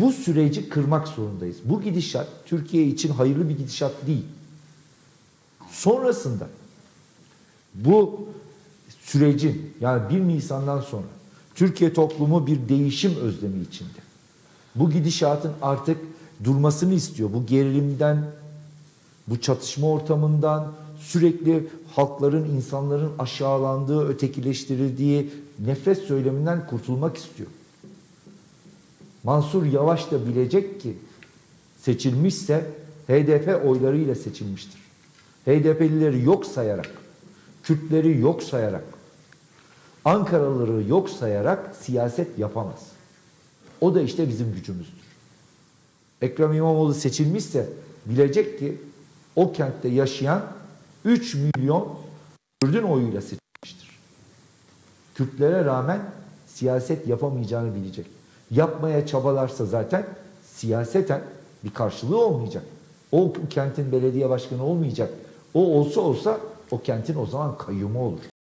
Bu süreci kırmak zorundayız. Bu gidişat Türkiye için hayırlı bir gidişat değil. Sonrasında bu sürecin yani 1 Nisan'dan sonra Türkiye toplumu bir değişim özlemi içinde. Bu gidişatın artık durmasını istiyor. Bu gerilimden, bu çatışma ortamından, sürekli halkların, insanların aşağılandığı, ötekileştirildiği nefret söyleminden kurtulmak istiyor. Mansur Yavaş da bilecek ki seçilmişse HDP oylarıyla seçilmiştir. HDP'lileri yok sayarak, Kürtleri yok sayarak, Ankaralıları yok sayarak siyaset yapamaz. O da işte bizim gücümüzdür. Ekrem İmamoğlu seçilmişse bilecek ki o kentte yaşayan 3 milyon Kürdün oyuyla seçilmiştir. Kürtlere rağmen siyaset yapamayacağını bilecek. Yapmaya çabalarsa zaten siyaseten bir karşılığı olmayacak. O kentin belediye başkanı olmayacak. O olsa olsa o kentin o zaman kayyumu olur.